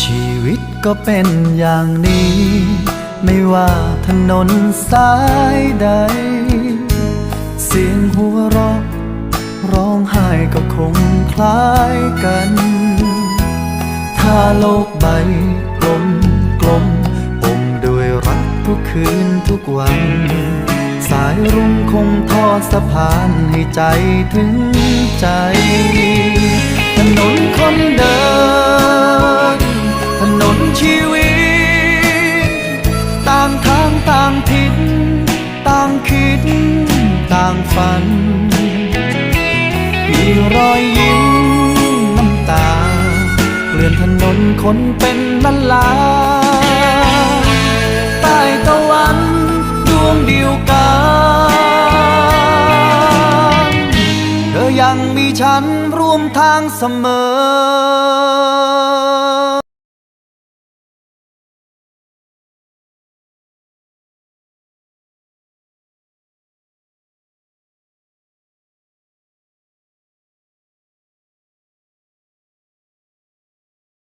ชีวิตก็เป็นอย่างนี้ ไม่ว่าถนนสายใด เสียงหัวเราะร้องไห้ก็คงคล้ายกัน ถ้าโลกใบกลมกลมอมด้วยรักทุกคืนทุกวัน สายรุ้งคงทอดสะพานให้ใจถึงใจ ถนนคนเดินางฝัน มีรอยยิ้มน้ำตาเกลื่อนถนนคนเป็นล้านลาใต้ตะวันดวงเดียวกันเธอยังมีฉันร่วมทางเสมอ